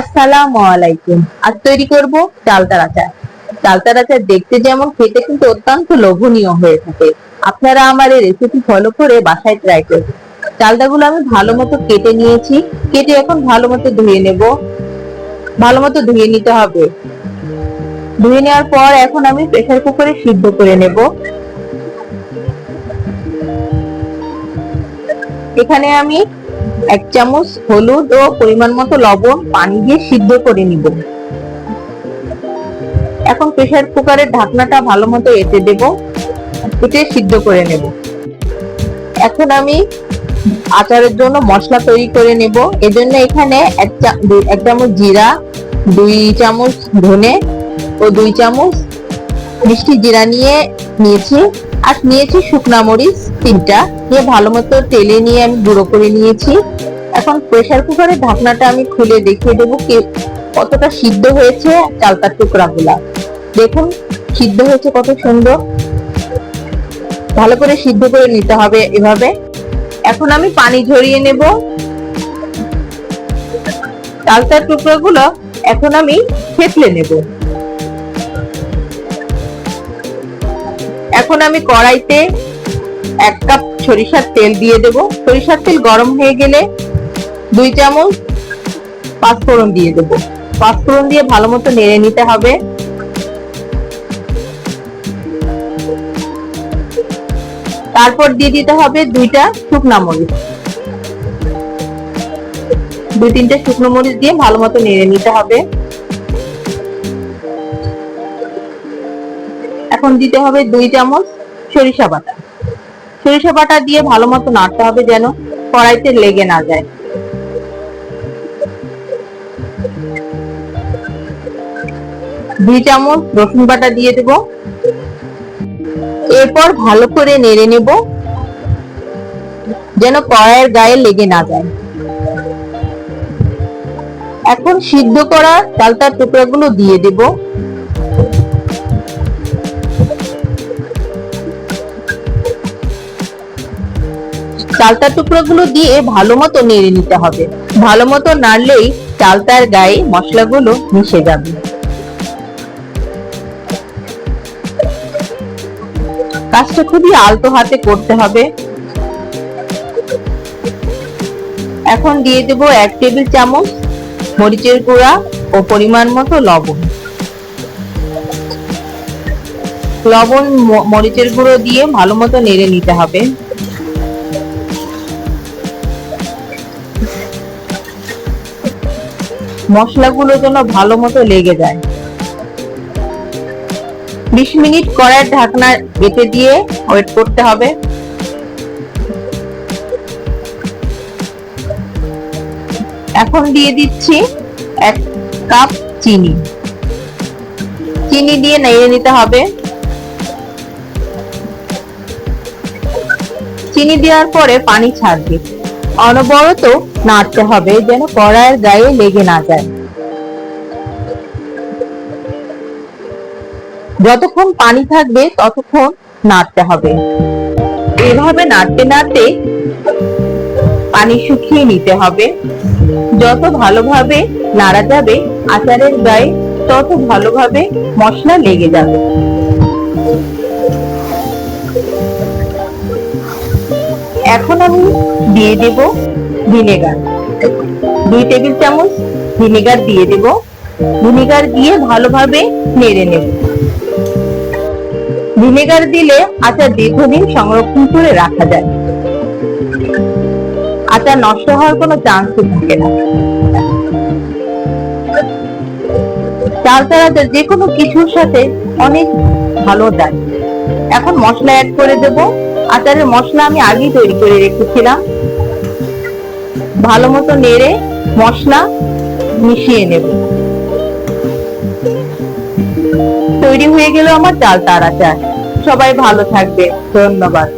আসসালামু আলাইকুম। আজ তৈরি করব চালতার আচার চালতার আচার দেখতে যেমন, খেতে কিন্তু অত্যন্ত লোভনীয় হয়ে থাকে। আপনারা আমার এই রেসিপি ফলো করে বাসায় ট্রাই করবেন চালটাগুলো আমি ভালো মতো কেটে নিয়েছি। কেটে এখন ভালো মতো ধুয়ে নেব। ভালো মতো ধুয়ে নিতে হবে। ধুয়ে নেওয়ার পর এখন আমি প্রেসার কুকারে সিদ্ধ করে নেব। এখানে আমি এক চামচ হলুদ ও পরিমাণ মতো লবণ পানি দিয়ে সিদ্ধ করে নিব। এখন প্রেসার কুকারের ঢাকনাটা ভালো মতো এঁটে দেব এতে সিদ্ধ করে নেব। এখন আমি আচারের জন্য মশলা তৈরি করে নেব। এজন্য এখানে এক চামচ জিরা, দুই চামচ ধনে ও দুই চামচ মিষ্টি জিরা নিয়ে নিয়েছি। আর নিয়েছি শুকনা মরিচ, তিনটা। নিয়ে ভালো মতো তেলে নিয়ে আমি গুঁড়ো করে নিয়েছি। এখন প্রেসার কুকারের ঢাকনাটা আমি খুলে দেখিয়ে দেবো কি কতটা সিদ্ধ হয়েছে চালতার টুকরাগুলা। দেখুন, সিদ্ধ হয়েছে কত সুন্দর। ভালো করে সিদ্ধ করে নিতে হবে এভাবে। এখন আমি পানি ঝরিয়ে নেব। চালতার টুকরোগুলো এখন আমি থেতলে নেব। এখন আমি কড়াইতে এক কাপ সরিষার তেল দিয়ে দেব। সরিষার তেল গরম হয়ে গেলে দুই চামচ পাঁচফোড়ন দিয়ে দেব। পাঁচফোড়ন দিয়ে ভালো মতো নেড়ে নিতে হবে। তারপর দিয়ে দিতে হবে দুইটা শুকনা মরিচ। দুই তিনটে শুকনো মরিচ দিয়ে ভালো মতো নেড়ে নিতে হবে। এখন দিতে হবে দুই চামচ সরিষা বাটা। সরিষা বাটা দিয়ে ভালো মতো নাড়তে হবে যেন কড়াইতে লেগে না যায়। দুই চামচ রসুন বাটা দিয়ে দেব। এরপর ভালো করে নেড়ে নেব যেন কড়াইয়ের গায়ে লেগে না যায়। এখন সিদ্ধ করা চালতার টুকরাগুলো দিয়ে দেব। চালতার টুকরোগুলো দিয়ে ভালো মতো নেড়ে নিতে হবে। ভালো মতো নাড়লেই চালতার গায়ে মশলাগুলো মিশে যাবে। কাজটা খুবই আলতো হাতে করতে হবে। এখন দিয়ে দেব এক টেবিল চামচ মরিচের গুঁড়া ও পরিমাণ মতো লবণ। লবণ মরিচের গুঁড়ো দিয়ে ভালো মতো নেড়ে নিতে হবে। মশলাগুলো যেন ভালো মতো লেগে যায়। বিশ মিনিট কড়াইয়ের ঢাকনা বেঁধে দিয়ে ওয়েট করতে হবে। এখন দিয়ে দিচ্ছি এক কাপ চিনি। চিনি দিয়ে নেড়ে নিতে হবে। চিনি দেওয়ার পরে পানি ছাড়বে। অনবরত নাড়তে হবে যেন কড়াইয়ের গায়ে লেগে না যায়। যতক্ষণ পানি থাকবে, ততক্ষণ নাড়তে হবে। এভাবে নাড়তে নাড়তে পানি শুকিয়ে নিতে হবে। যত ভালোভাবে নাড়া যাবে, আচারের গায়ে তত ভালোভাবে মশলা লেগে যাবে। এখন আমি দিয়ে দেব ভিনেগার। দুই টেবিল চামচ ভিনেগার দিয়ে দেব। ভিনেগার দিয়ে ভালোভাবে নেড়ে নেব। ভিনেগার দিলে আচার দীর্ঘদিন সংরক্ষণ করে রাখা যায়। আচার নষ্ট হওয়ার কোনো চান্সই থাকে না। চাল ছাড়া যে কোনো কিছুর সাথে অনেক ভালো যায়। এখন মশলা অ্যাড করে দেব। আচারের মশলা আমি আগেই তৈরি করে রেখেছিলাম। ভালো মতো নেড়ে মশলা মিশিয়ে নেব। তৈরি হয়ে গেল আমার ডাল তারা আচার সবাই ভালো থাকবে ধন্যবাদ।